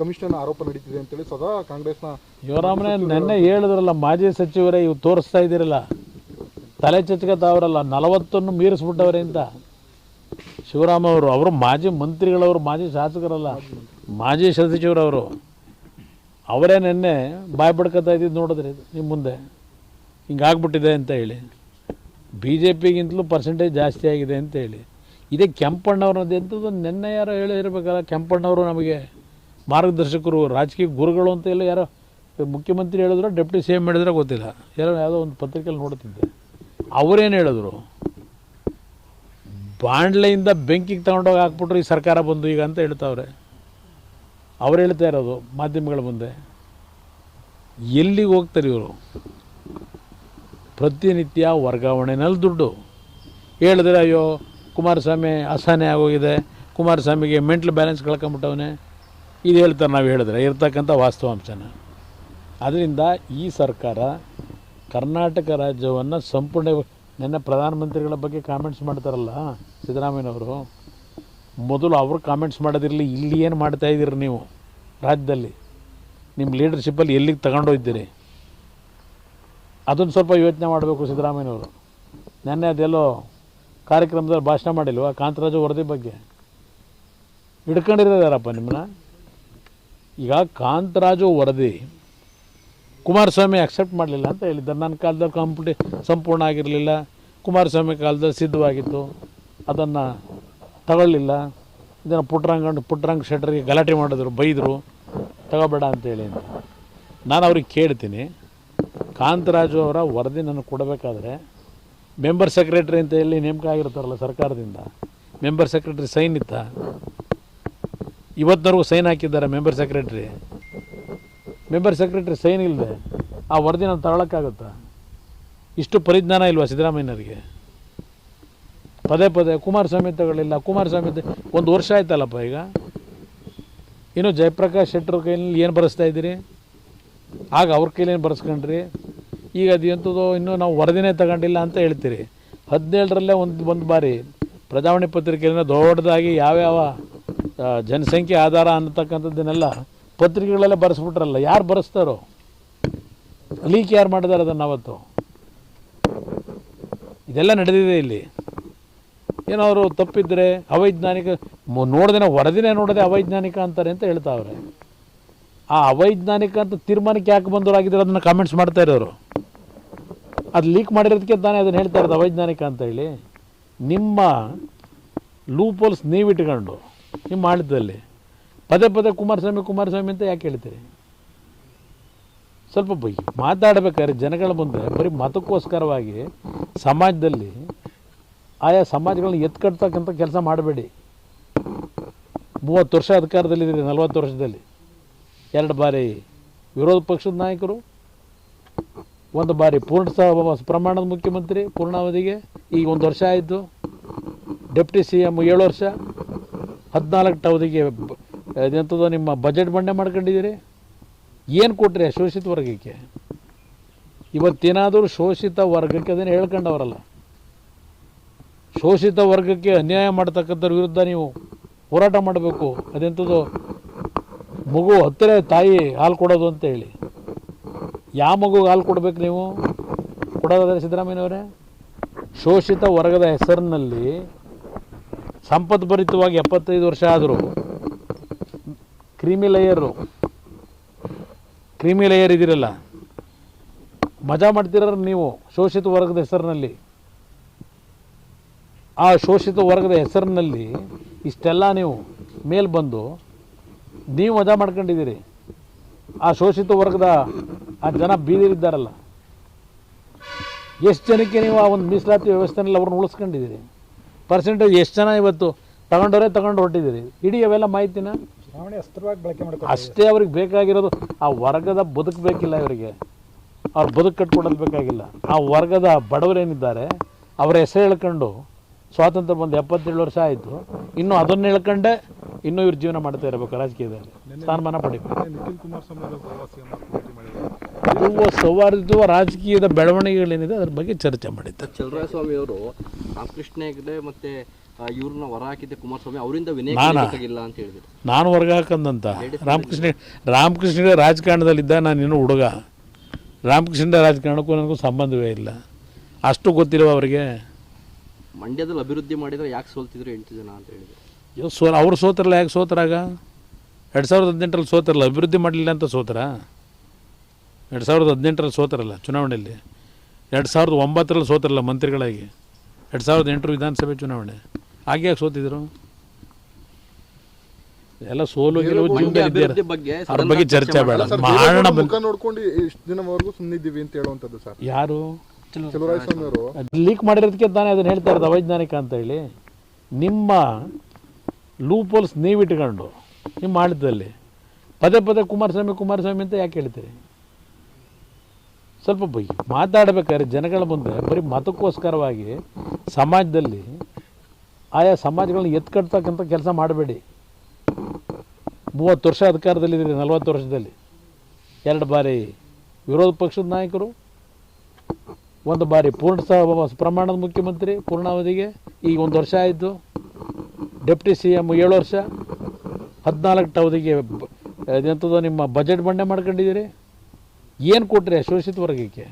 Commission ಆರೋಪ ನಡೀತಿದೆ ಅಂತೇಳಿ ಸದಾ ಕಾಂಗ್ರೆಸ್ನ ಶಿವರಾಮನೇ ನಿನ್ನೆ ಹೇಳಿದ್ರಲ್ಲ ಮಾಜಿ ಸಚಿವರೇ ಇವು ತೋರಿಸ್ತಾ ಇದ್ದೀರಲ್ಲ. ತಲೆ ಚಚ್ಕತಾವ್ರಲ್ಲ ನಲವತ್ತನ್ನು ಮೀರಿಸ್ಬಿಟ್ಟವ್ರೆ ಅಂತ. ಶಿವರಾಮ ಅವರು ಅವರು ಮಾಜಿ ಮಂತ್ರಿಗಳವರು ಮಾಜಿ ಶಾಸಕರಲ್ಲ ಮಾಜಿ ಸಚಿವರವರು. ಅವರೇ ನೆನ್ನೆ ಬಾಯ್ ಬಡ್ಕೊತಾ ಇದ್ದಿದ್ದು ನೋಡಿದ್ರಿ ನಿಮ್ಮ ಮುಂದೆ. ಹಿಂಗಾಗ್ಬಿಟ್ಟಿದೆ ಅಂತ ಹೇಳಿ. ಬಿ ಜೆ ಪಿಗಿಂತಲೂ ಪರ್ಸೆಂಟೇಜ್ ಜಾಸ್ತಿ ಆಗಿದೆ ಅಂತ ಹೇಳಿ. ಇದೇ ಕೆಂಪಣ್ಣವ್ರದ್ದು ಎಂಥದ್ದು? ನಿನ್ನೆ ಯಾರೋ ಹೇಳಿರ್ಬೇಕಲ್ಲ ಕೆಂಪಣ್ಣವರು ನಮಗೆ. ಮಾರ್ಗದರ್ಶಕರು, ರಾಜಕೀಯ ಗುರುಗಳು ಅಂತ ಎಲ್ಲ ಯಾರೋ ಮುಖ್ಯಮಂತ್ರಿ ಹೇಳಿದ್ರು, ಡೆಪ್ಟಿ ಸಿ ಎಂ ಹೇಳಿದ್ರೆ ಗೊತ್ತಿಲ್ಲ. ಯಾರೋ ಯಾವುದೋ ಒಂದು ಪತ್ರಿಕೆಯಲ್ಲಿ ನೋಡ್ತಿದ್ದೆ ಅವರೇನು ಹೇಳಿದ್ರು? ಬಾಂಡ್ಲೆಯಿಂದ ಬೆಂಕಿಗೆ ತಗೊಂಡೋಗಿ ಹಾಕ್ಬಿಟ್ರು ಈ ಸರ್ಕಾರ ಬಂದು ಈಗ ಅಂತ ಹೇಳ್ತಾವ್ರೆ. ಅವ್ರು ಹೇಳ್ತಾ ಇರೋದು ಮಾಧ್ಯಮಗಳ ಮುಂದೆ. ಎಲ್ಲಿಗೆ ಹೋಗ್ತಾರೆ ಇವರು? ಪ್ರತಿನಿತ್ಯ ವರ್ಗಾವಣೆನಲ್ಲಿ ದುಡ್ಡು. ಹೇಳಿದ್ರೆ ಅಯ್ಯೋ, ಕುಮಾರಸ್ವಾಮಿ ಅಸಹನೆ ಆಗೋಗಿದೆ, ಕುಮಾರಸ್ವಾಮಿಗೆ ಮೆಂಟ್ಲ್ ಬ್ಯಾಲೆನ್ಸ್ ಕಳ್ಕೊಂಬಿಟ್ಟವನೆ. ಇದು ಹೇಳ್ತಾರೆ ನಾವು ಹೇಳಿದ್ರೆ, ಇರ್ತಕ್ಕಂಥ ವಾಸ್ತವಾಂಶನ ಅದರಿಂದ ಈ ಸರ್ಕಾರ ಕರ್ನಾಟಕ ರಾಜ್ಯವನ್ನು ಸಂಪೂರ್ಣ ನಿನ್ನೆ ಪ್ರಧಾನಮಂತ್ರಿಗಳ ಬಗ್ಗೆ ಕಾಮೆಂಟ್ಸ್ ಮಾಡ್ತಾರಲ್ಲ, ಸಿದ್ದರಾಮಯ್ಯನವರು, ಮೊದಲು ಅವರು ಕಾಮೆಂಟ್ಸ್ ಮಾಡೋದಿರಲಿ, ಇಲ್ಲಿ ಏನು ಮಾಡ್ತಾ ಇದ್ದೀರಿ ನೀವು ರಾಜ್ಯದಲ್ಲಿ? ನಿಮ್ಮ ಲೀಡರ್ಶಿಪ್ಪಲ್ಲಿ ಎಲ್ಲಿಗೆ ತಗೊಂಡೋಗಿದ್ದೀರಿ? ಅದನ್ನು ಸ್ವಲ್ಪ ಯೋಚನೆ ಮಾಡಬೇಕು ಸಿದ್ದರಾಮಯ್ಯನವರು. ನೆನ್ನೆ ಅದೆಲ್ಲೋ ಕಾರ್ಯಕ್ರಮದಲ್ಲಿ ಭಾಷಣ ಮಾಡಿಲ್ವಾ, ಕಾಂತರಾಜು ವರದಿ ಬಗ್ಗೆ? ಹಿಡ್ಕೊಂಡಿರೋದಾರಪ್ಪ ನಿಮ್ಮನ್ನ? ಈಗ ಕಾಂತರಾಜು ವರದಿ ಕುಮಾರಸ್ವಾಮಿ ಅಕ್ಸೆಪ್ಟ್ ಮಾಡಲಿಲ್ಲ ಅಂತ ಹೇಳಿದ್ದಾರೆ. ನನ್ನ ಕಾಲದಲ್ಲಿ ಕಂಪ್ಲೀ ಸಂಪೂರ್ಣ ಆಗಿರಲಿಲ್ಲ. ಕುಮಾರಸ್ವಾಮಿ ಕಾಲದಲ್ಲಿ ಸಿದ್ಧವಾಗಿತ್ತು. ಅದನ್ನು ತಗೊಳ್ಳಿಲ್ಲ. ಇದನ್ನು ಪುಟ್ರಂಗ ಪುಟ್ರಂಗ ಶೆಟ್ಟರಿಗೆ ಗಲಾಟೆ ಮಾಡಿದ್ರು, ಬೈದರು. ತಗೋಬೇಡ ಅಂತೇಳಿ ಅಂತ. ನಾನು ಅವ್ರಿಗೆ ಕೇಳ್ತೀನಿ, ಕಾಂತರಾಜು ಅವರ ವರದಿ ನನಗೆ ಕೊಡಬೇಕಾದ್ರೆ ಮೆಂಬರ್ ಸೆಕ್ರೆಟ್ರಿ ಅಂತ ಹೇಳಿ ನೇಮಕ ಆಗಿರ್ತಾರಲ್ಲ ಸರ್ಕಾರದಿಂದ ಮೆಂಬರ್ ಸೆಕ್ರೆಟ್ರಿ ಸೈನ್ ಇತ್ತ? ಇವತ್ತಿನವರೆಗೂ ಸೈನ್ ಹಾಕಿದ್ದಾರೆ member secretary. Member secretary sign ಇಲ್ಲದೆ ಆ ವರದಿ ನಾನು ತಗೊಳಕ್ಕಾಗುತ್ತಾ? ಇಷ್ಟು ಪರಿಜ್ಞಾನ ಇಲ್ವಾ ಸಿದ್ದರಾಮಯ್ಯನವರಿಗೆ? ಪದೇ ಪದೇ ಕುಮಾರಸ್ವಾಮಿ ತಗೊಳ್ಳಿಲ್ಲ, ಕುಮಾರಸ್ವಾಮಿ ಒಂದು ವರ್ಷ ಆಯ್ತಲ್ಲಪ್ಪ ಈಗ? ಇನ್ನು ಜಯಪ್ರಕಾಶ್ ಶೆಟ್ಟರ್ ಕೈಯಲ್ಲಿ ಏನು ಬರೆಸ್ತಾ ಇದ್ದೀರಿ? ಆಗ ಅವ್ರ ಕೈಲಿ ಏನು ಬರೆಸ್ಕೊಂಡ್ರಿ? ಈಗ ಅದು ಎಂಥದ್ದು ಇನ್ನೂ ನಾವು ವರದಿನೇ ತಗೊಂಡಿಲ್ಲ ಅಂತ ಹೇಳ್ತೀರಿ. ಹದಿನೇಳರಲ್ಲೇ ಒಂದು ಒಂದು ಬಾರಿ ಪ್ರಜಾವಾಣಿ ಪತ್ರಿಕೆಯಿಂದ ದೊಡ್ಡದಾಗಿ ಯಾವ್ಯಾವ ಜನಸಂಖ್ಯೆ ಆಧಾರ ಅನ್ನತಕ್ಕಂಥದ್ದನ್ನೆಲ್ಲ ಪತ್ರಿಕೆಗಳೆಲ್ಲ ಬರೆಸ್ಬಿಟ್ರಲ್ಲ, ಯಾರು ಬರೆಸ್ತಾರೋ? ಲೀಕ್ ಯಾರು ಮಾಡಿದಾರೆ ಅದನ್ನು ಅವತ್ತು ಇದೆಲ್ಲ ನಡೆದಿದೆ ಇಲ್ಲಿ. ಏನೋ ಅವರು ತಪ್ಪಿದ್ರೆ ಅವೈಜ್ಞಾನಿಕ ನೋಡ್ದೇನೆ, ವರದಿನೇ ನೋಡದೆ ಅವೈಜ್ಞಾನಿಕ ಅಂತಾರೆ ಅಂತ ಹೇಳ್ತಾವ್ರೆ. ಆ ಅವೈಜ್ಞಾನಿಕ ಅಂತ ತೀರ್ಮಾನಕ್ಕೆ ಯಾಕೆ ಬಂದವರಾಗಿದ್ದಾರೆ ಅದನ್ನು ಕಾಮೆಂಟ್ಸ್ ಮಾಡ್ತಾ ಇರೋರು? ಅದು ಲೀಕ್ ಮಾಡಿರೋದಕ್ಕೆ ತಾನೇ ಅದನ್ನು ಹೇಳ್ತಾ ಇರೋದು ಅವೈಜ್ಞಾನಿಕ ಅಂತ ಹೇಳಿ. ನಿಮ್ಮ ಲೂಪೋಲ್ಸ್ ನೀವಿಟ್ಕೊಂಡು ನಿಮ್ಮ ಮಾಡಿದ್ದಲ್ಲಿ ಪದೇ ಪದೇ ಕುಮಾರಸ್ವಾಮಿ ಕುಮಾರಸ್ವಾಮಿ ಅಂತ ಯಾಕೆ ಹೇಳ್ತೀರಿ ಸ್ವಲ್ಪ ಬೈ, ಮಾತಾಡಬೇಕಾದ್ರೆ ಜನಗಳ ಮುಂದೆ ಬರೀ ಮತಕ್ಕೋಸ್ಕರವಾಗಿ ಸಮಾಜದಲ್ಲಿ ಆಯಾ ಸಮಾಜಗಳನ್ನ ಎತ್ಕಟ್ತಕ್ಕಂಥ ಕೆಲಸ ಮಾಡಬೇಡಿ. ಮೂವತ್ತು ವರ್ಷ ಅಧಿಕಾರದಲ್ಲಿದ್ದೀರಿ ನಲವತ್ತು ವರ್ಷದಲ್ಲಿ. ಎರಡು ಬಾರಿ ವಿರೋಧ ಪಕ್ಷದ ನಾಯಕರು, ಒಂದು ಬಾರಿ ಪೂರ್ಣ ಪ್ರಮಾಣದ ಮುಖ್ಯಮಂತ್ರಿ, ಪೂರ್ಣಾವಧಿಗೆ, ಈಗ ಒಂದು ವರ್ಷ ಆಯಿತು. ಡೆಪ್ಟಿ ಸಿ ಎಂ ಏಳು ವರ್ಷ. ಹದಿನಾಲ್ಕು ಅವಧಿಗೆ ಎಂಥದ್ದು ನಿಮ್ಮ ಬಜೆಟ್ ಬಂಡೆ ಮಾಡ್ಕೊಂಡಿದ್ದೀರಿ? ಏನು ಕೊಟ್ರಿ ಶೋಷಿತ ವರ್ಗಕ್ಕೆ? ಇವತ್ತೇನಾದರೂ ಶೋಷಿತ ವರ್ಗಕ್ಕೆ ಅದನ್ನು ಹೇಳ್ಕೊಂಡವರಲ್ಲ. ಶೋಷಿತ ವರ್ಗಕ್ಕೆ ಅನ್ಯಾಯ ಮಾಡ್ತಕ್ಕಂಥವ್ರ ವಿರುದ್ಧ ನೀವು ಹೋರಾಟ ಮಾಡಬೇಕು. ಅದೆಂಥದ್ದು ಮಗು ಹತ್ತಿರ ತಾಯಿ ಹಾಲು ಕೊಡೋದು ಅಂತ ಹೇಳಿ. ಯಾವ ಮಗುಗೆ ಹಾಲು ಕೊಡಬೇಕು ನೀವು? ಕೊಡೋದಾದ್ರೆ ಸಿದ್ದರಾಮಯ್ಯನವರೇ? ಶೋಷಿತ ವರ್ಗದ ಹೆಸರಿನಲ್ಲಿ ಸಂಪದ್ಭರಿತವಾಗಿ ಎಪ್ಪತ್ತೈದು ವರ್ಷ ಆದರೂ, ಕ್ರೀಮಿ ಲೇಯರು, ಕ್ರೀಮಿ ಲೇಯರ್ ಇದಿರಲ್ಲ, ಮಜಾ ಮಾಡ್ತೀರ ನೀವು ಶೋಷಿತ ವರ್ಗದ ಹೆಸರಿನಲ್ಲಿ. ಆ ಶೋಷಿತ ವರ್ಗದ ಹೆಸರಿನಲ್ಲಿ ಇಷ್ಟೆಲ್ಲ ನೀವು ಮೇಲೆ ಬಂದು ನೀವು ಮಜಾ ಮಾಡ್ಕೊಂಡಿದ್ದೀರಿ. ಆ ಶೋಷಿತ ವರ್ಗದ ಆ ಜನ ಬೀದಿರಿದ್ದಾರಲ್ಲ ಎಷ್ಟು ಜನಕ್ಕೆ ನೀವು ಆ ಒಂದು ಮೀಸಲಾತಿ ವ್ಯವಸ್ಥೆನಲ್ಲಿ ಅವ್ರನ್ನ ಉಳಿಸ್ಕೊಂಡಿದ್ದೀರಿ? ಪರ್ಸೆಂಟೇಜ್ ಎಷ್ಟು ಜನ ಇವತ್ತು ತಗೊಂಡವರೇ ತಗೊಂಡು ಹೊರಟಿದ್ದೀರಿ? ಇಡೀ ಅವೆಲ್ಲ ಮಾಹಿತಿನ ಚುನಾವಣೆ ಅಸ್ತ್ರವಾಗಿ ಬಳಕೆ ಮಾಡ್ಕೊಂಡು ಅಷ್ಟೇ ಅವ್ರಿಗೆ ಬೇಕಾಗಿರೋದು. ಆ ವರ್ಗದ ಬದುಕಬೇಕಿಲ್ಲ ಇವರಿಗೆ. ಅವ್ರ ಬದುಕು ಕಟ್ಕೊಡೋದು ಬೇಕಾಗಿಲ್ಲ. ಆ ವರ್ಗದ ಬಡವರೇನಿದ್ದಾರೆ ಅವರ ಹೆಸರು ಹೇಳ್ಕೊಂಡು ಸ್ವಾತಂತ್ರ್ಯ ಬಂದು ಎಪ್ಪತ್ತೇಳು ವರ್ಷ ಆಯಿತು. ಇನ್ನು ಅದನ್ನು ಹೇಳ್ಕೊಂಡೆ ಇನ್ನೂ ಇವ್ರ ಜೀವನ ಮಾಡ್ತಾ ಇರಬೇಕು ರಾಜಕೀಯದಲ್ಲಿ. ಸ್ಥಾನಮಾನ ಪಡಿಬೇಕು ಸೌಹಾರ್ದ ಮಾಡಿದ್ದಾರೆ ರಾಜಕೀಯದ ಬೆಳವಣಿಗೆಗಳೇನಿದೆ ಅದ್ರ ಬಗ್ಗೆ ಚರ್ಚೆ ಮಾಡಿದ್ದೆ. ಚಲರಾಯಸ್ವಾಮಿ ಅವರು ರಾಮಕೃಷ್ಣ ಹೆಗಡೆ ಮತ್ತೆ ಇವ್ರನ್ನ ಹೊರ ಹಾಕಿದ್ದೆ ಕುಮಾರಸ್ವಾಮಿ ಅವರಿಂದ ವಿನಯ ನಾನಾ? ಅಂತ ಹೇಳಿದ್ರು. ನಾನು ಹೊರಗೆ ಹಾಕಂದಂತ? ರಾಮಕೃಷ್ಣ ರಾಮಕೃಷ್ಣ ರಾಜಕಾರಣದಲ್ಲಿದ್ದ ನಾನು ಇನ್ನೂ ಹುಡುಗ. ರಾಮಕೃಷ್ಣ ರಾಜಕಾರಣಕ್ಕೂ ನನಗೂ ಸಂಬಂಧವೇ ಇಲ್ಲ. ಅಷ್ಟು ಗೊತ್ತಿರುವ ಅವರಿಗೆ? ಮಂಡ್ಯದಲ್ಲಿ ಅಭಿವೃದ್ಧಿ ಮಾಡಿದ್ರೆ ಯಾಕೆ ಸೋಲ್ತಿದ್ರು ಎಂಟು ಜನ ಅಂತ ಹೇಳಿದ್ರು. ಇವ್ ಸೋ ಅವ್ರು ಸೋತರಲ್ಲ ಯಾಕೆ ಸೋತರಾಗ? ಎರಡು ಸಾವಿರದ ಹದಿನೆಂಟರಲ್ಲಿ ಸೋತರಲ್ಲ ಅಭಿವೃದ್ಧಿ ಮಾಡಲಿಲ್ಲ ಅಂತ ಸೋತರ? ಎರಡು ಸಾವಿರದ ಹದಿನೆಂಟರಲ್ಲಿ ಸೋತರಲ್ಲ ಚುನಾವಣೆಯಲ್ಲಿ? ಎರಡು ಸಾವಿರದ ಒಂಬತ್ತರಲ್ಲಿ ಸೋತರಲ್ಲ ಮಂತ್ರಿಗಳಾಗಿ? ಎರಡು ಸಾವಿರದ ಎಂಟು ವಿಧಾನಸಭೆ ಚುನಾವಣೆ. ಹಾಗೆ ಯಾಕೆ ಸೋತಿದ್ರು? ಎಲ್ಲ ಸೋಲು ಗೆಲುವು ಜೀವನದಲ್ಲಿ ಬಗ್ಗೆ ಅವ್ರ ಬಗ್ಗೆ ಚರ್ಚೆ ಬೇಡ. ಮಾಡೋಣ. ಮುಖ ನೋಡ್ಕೊಂಡು ಇಷ್ಟು ದಿನವರೆಗೂ ಸುಮ್ಮನಿದ್ದೀವಿ ಅಂತ ಹೇಳುವಂಥದ್ದು ಸರ್. ಯಾರು? ಅವರು ಲೀಕ್ ಮಾಡಿರೋದಕ್ಕೆ ತಾನೇ ಅದನ್ನ ಹೇಳ್ತಾ ಇರೋದು ಅವೈಜ್ಞಾನಿಕ ಅಂತ ಹೇಳಿ. ನಿಮ್ಮ ಲೂಪೋಲ್ಸ್ ನೀವಿಟ್ಕೊಂಡು ನಿಮ್ಮ ಆಡಳಿತದಲ್ಲಿ. ಪದೇ ಪದೇ ಕುಮಾರಸ್ವಾಮಿ ಕುಮಾರಸ್ವಾಮಿ ಅಂತ ಯಾಕೆ ಹೇಳ್ತೀರಿ? ಸ್ವಲ್ಪ ಮಾತಾಡಬೇಕಾದ್ರೆ ಜನಗಳ ಮುಂದೆ ಬರೀ ಮತಕ್ಕೋಸ್ಕರವಾಗಿ ಸಮಾಜದಲ್ಲಿ ಆಯಾ ಸಮಾಜಗಳನ್ನ ಎತ್ಕಟ್ತಕ್ಕಂಥ ಕೆಲಸ ಮಾಡಬೇಡಿ. ಮೂವತ್ತು ವರ್ಷ ಅಧಿಕಾರದಲ್ಲಿದ್ದೀರಿ ನಲವತ್ತು ವರ್ಷದಲ್ಲಿ. ಎರಡು ಬಾರಿ ವಿರೋಧ ಪಕ್ಷದ ನಾಯಕರು, ಒಂದು ಬಾರಿ ಪೂರ್ಣ ಪ್ರಮಾಣದ ಮುಖ್ಯಮಂತ್ರಿ, ಪೂರ್ಣಾವಧಿಗೆ, ಈಗ ಒಂದು ವರ್ಷ ಆಯಿತು. ಡೆಪ್ಟಿ ಸಿ ಎಂ ಏಳು ವರ್ಷ. ಹದಿನಾಲ್ಕು ಅವಧಿಗೆ ಎಂಥದ್ದು ನಿಮ್ಮ ಬಜೆಟ್ ಬಂಡೆ ಮಾಡ್ಕೊಂಡಿದ್ದೀರಿ. ಏನು ಕೊಟ್ಟರೆ ಶೋಷಿತ ವರ್ಗಕ್ಕೆ?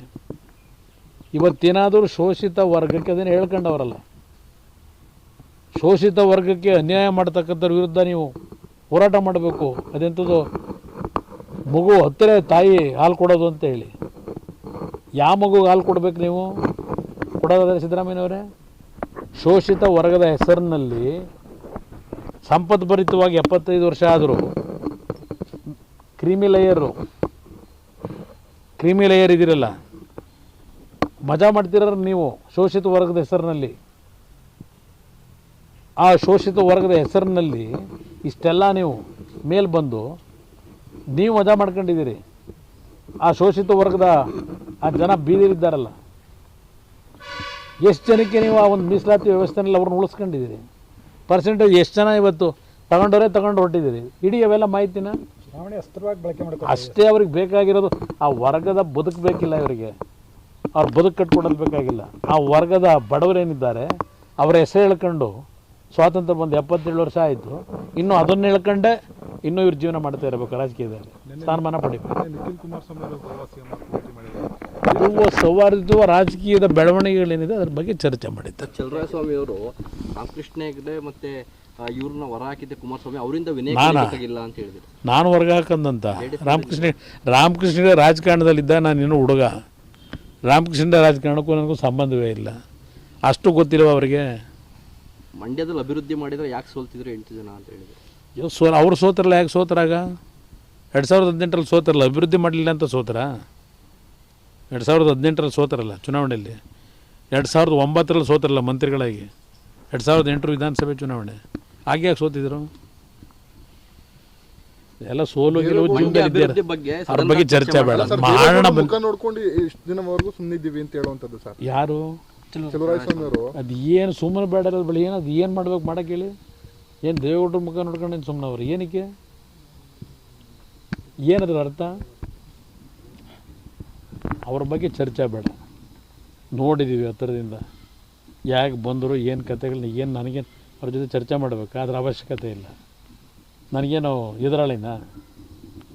ಇವತ್ತೇನಾದರೂ ಶೋಷಿತ ವರ್ಗಕ್ಕೆ ಅದನ್ನು ಹೇಳ್ಕೊಂಡವರಲ್ಲ. ಶೋಷಿತ ವರ್ಗಕ್ಕೆ ಅನ್ಯಾಯ ಮಾಡ್ತಕ್ಕಂಥವ್ರ ವಿರುದ್ಧ ನೀವು ಹೋರಾಟ ಮಾಡಬೇಕು. ಅದೆಂಥದ್ದು? ಮಗು ಹತ್ತಿರ ತಾಯಿ ಹಾಲು ಕೊಡೋದು ಅಂತ ಹೇಳಿ. ಯಾವ ಮಗುಗೆ ಹಾಲು ಕೊಡಬೇಕು ನೀವು? ಕೊಡೋದಾದರೆ ಸಿದ್ದರಾಮಯ್ಯನವರೇ? ಶೋಷಿತ ವರ್ಗದ ಹೆಸರಿನಲ್ಲಿ ಸಂಪದ್ಭರಿತವಾಗಿ ಎಪ್ಪತ್ತೈದು ವರ್ಷ ಆದರೂ ಕ್ರೀಮಿ ಲೇಯರು ಕ್ರೀಮಿ ಲೇಯರ್ ಇದ್ದೀರಲ್ಲ ಮಜಾ ಮಾಡ್ತಿರ ನೀವು, ಶೋಷಿತ ವರ್ಗದ ಹೆಸರಿನಲ್ಲಿ. ಆ ಶೋಷಿತ ವರ್ಗದ ಹೆಸರಿನಲ್ಲಿ ಇಷ್ಟೆಲ್ಲ ನೀವು ಮೇಲೆ ಬಂದು ನೀವು ಮಜಾ ಮಾಡ್ಕೊಂಡಿದ್ದೀರಿ. ಆ ಶೋಷಿತ ವರ್ಗದ ಆ ಜನ ಬೀದಿರಿದ್ದಾರಲ್ಲ ಎಷ್ಟು ಜನಕ್ಕೆ ನೀವು ಆ ಒಂದು ಮೀಸಲಾತಿ ವ್ಯವಸ್ಥೆನಲ್ಲಿ ಅವ್ರನ್ನ ಉಳಿಸ್ಕೊಂಡಿದ್ದೀರಿ? ಪರ್ಸೆಂಟೇಜ್ ಎಷ್ಟು ಜನ ಇವತ್ತು ತಗೊಂಡವರೇ ತಗೊಂಡು ಹೊರಟಿದ್ದೀರಿ? ಇಡೀ ಅವೆಲ್ಲ ಮಾಹಿತಿನ ಅಷ್ಟೇ ಅವ್ರಿಗೆ ಬೇಕಾಗಿರೋದು ಆ ವರ್ಗದ ಬದುಕಬೇಕಿಲ್ಲ ಇವರಿಗೆ. ಅವ್ರ ಬದುಕು ಕಟ್ಕೊಡೋದು ಬೇಕಾಗಿಲ್ಲ. ಆ ವರ್ಗದ ಬಡವರೇನಿದ್ದಾರೆ ಅವರ ಹೆಸರು ಹೇಳ್ಕೊಂಡು ಸ್ವಾತಂತ್ರ್ಯ ಬಂದು ಎಪ್ಪತ್ತೇಳು ವರ್ಷ ಆಯಿತು ಇನ್ನು ಅದನ್ನ ಹೇಳ್ಕೊಂಡೆ ಇನ್ನೂ ಇವ್ರ ಜೀವನ ಮಾಡ್ತಾ ಇರಬೇಕು ರಾಜಕೀಯದಲ್ಲಿ. ಸ್ಥಾನಮಾನ ಪಡಿಬೇಕು ಮಾಡಿದ್ದಾರೆ ಇದು ಸೌಹಾರ್ದಯುತ ರಾಜಕೀಯದ ಬೆಳವಣಿಗೆಗಳೇನಿದೆ ಅದ್ರ ಬಗ್ಗೆ ಚರ್ಚೆ ಮಾಡಿದ್ದೆ ಚಲರಾಯಸ್ವಾಮಿ ಅವರು ರಾಮಕೃಷ್ಣ ಹೆಗ್ಡೆ ಮತ್ತೆ ಇವ್ರನ್ನ ಹೊರ ಹಾಕಿದ್ದೆ ಕುಮಾರಸ್ವಾಮಿ ಅವರಿಂದ ವಿನಯ ನಾನಾ? ಅಂತ ಹೇಳಿದ್ರು. ನಾನು ಹೊರಗೆ ಹಾಕಂದಂತ? ರಾಮಕೃಷ್ಣ ರಾಮಕೃಷ್ಣ ರಾಜಕಾರಣದಲ್ಲಿದ್ದ ನಾನು ಇನ್ನೂ ಹುಡುಗ. ರಾಮಕೃಷ್ಣ ರಾಜಕಾರಣಕ್ಕೂ ನನಗೂ ಸಂಬಂಧವೇ ಇಲ್ಲ. ಅಷ್ಟು ಗೊತ್ತಿರುವ ಅವರಿಗೆ? ಮಂಡ್ಯದಲ್ಲಿ ಅಭಿವೃದ್ಧಿ ಮಾಡಿದ್ರೆ ಯಾಕೆ ಸೋಲ್ತಿದ್ರು ಎಂಟು ಜನ ಅಂತ ಹೇಳಿದ್ರು. ಸೋ ಅವ್ರು ಸೋತರಲ್ಲ ಯಾಕೆ ಸೋತರಾಗ? ಎರಡು ಸಾವಿರದ ಹದಿನೆಂಟರಲ್ಲಿ ಸೋತರಲ್ಲ ಅಭಿವೃದ್ಧಿ ಮಾಡಲಿಲ್ಲ ಅಂತ ಸೋತರ? ಎರಡು ಸಾವಿರದ ಹದಿನೆಂಟರಲ್ಲಿ ಸೋತರಲ್ಲ ಚುನಾವಣೆಯಲ್ಲಿ? ಎರಡು ಸಾವಿರದ ಒಂಬತ್ತರಲ್ಲಿ ಸೋತರಲ್ಲ ಮಂತ್ರಿಗಳಾಗಿ? ಎರಡು ಸಾವಿರದ ಎಂಟರ ವಿಧಾನಸಭೆ ಚುನಾವಣೆ? ಹಾಗೆ ಯಾಕೆ ಸೋತಿದ್ರು? ಎಲ್ಲ ಸೋಲು ಗೆಲುವು ಮಂಡ್ಯ ಜೀವನದಲ್ಲಿ ಇದ್ದೇ ಅಭಿವೃದ್ಧಿ ಬಗ್ಗೆ ಅವ್ರ ಬಗ್ಗೆ ಚರ್ಚೆ ಬೇಡ. ಮಾಡೋಣ. ಮುಖ ನೋಡ್ಕೊಂಡು ಇಷ್ಟು ದಿನವರೆಗೂ ಸುಮ್ಮನಿದ್ದೀವಿ ಅಂತ ಹೇಳುವಂಥದ್ದು ಸರ್. ಯಾರು? ಚಲುವರಾಯಸ್ವಾಮಿ ಅವರು ಅದು ಏನು ಸುಮ್ಮನೆ ಬೇಡ ಬಳಿ ಏನು ಅದು ಏನು ಮಾಡ್ಬೇಕು ಮಾಡಕ್ಕೆ ಹೇಳಿ ಏನು ದೇವೇಗೌಡರ ಮುಖ ನೋಡ್ಕೊಂಡು ಸುಮ್ಮನೆ ಅವ್ರು. ಏನಕ್ಕೆ? ಏನದ್ರ ಅರ್ಥ? ಅವ್ರ ಬಗ್ಗೆ ಚರ್ಚೆ ಬೇಡ. ನೋಡಿದ್ದೀವಿ ಹತ್ತಿರದಿಂದ ಯಾಕೆ ಬಂದರು ಏನು ಕತೆಗಳನ್ನ ಏನು ನನಗೇನು ಅವ್ರ ಜೊತೆ ಚರ್ಚೆ ಮಾಡಬೇಕು ಅದರ ಅವಶ್ಯಕತೆ ಇಲ್ಲ. ನನಗೇನು ಎದುರಾಳಿನ?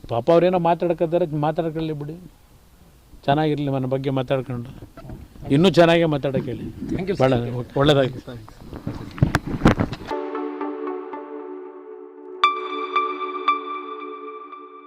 ಪಾಪ ಅವ್ರೇನೋ ಮಾತಾಡ್ಕೊತಾರೆ ಮಾತಾಡ್ಕೊಳ್ಳಿ ಬಿಡಿ. ಚೆನ್ನಾಗಿರಲಿ ನನ್ನ ಬಗ್ಗೆ ಮಾತಾಡ್ಕೊಂಡು. ಇನ್ನೂ ಚೆನ್ನಾಗೇ ಮಾತಾಡೋಕೆ ಹೇಳಿ. ಭಾಳ ಒಳ್ಳೆಯದಾಗಿ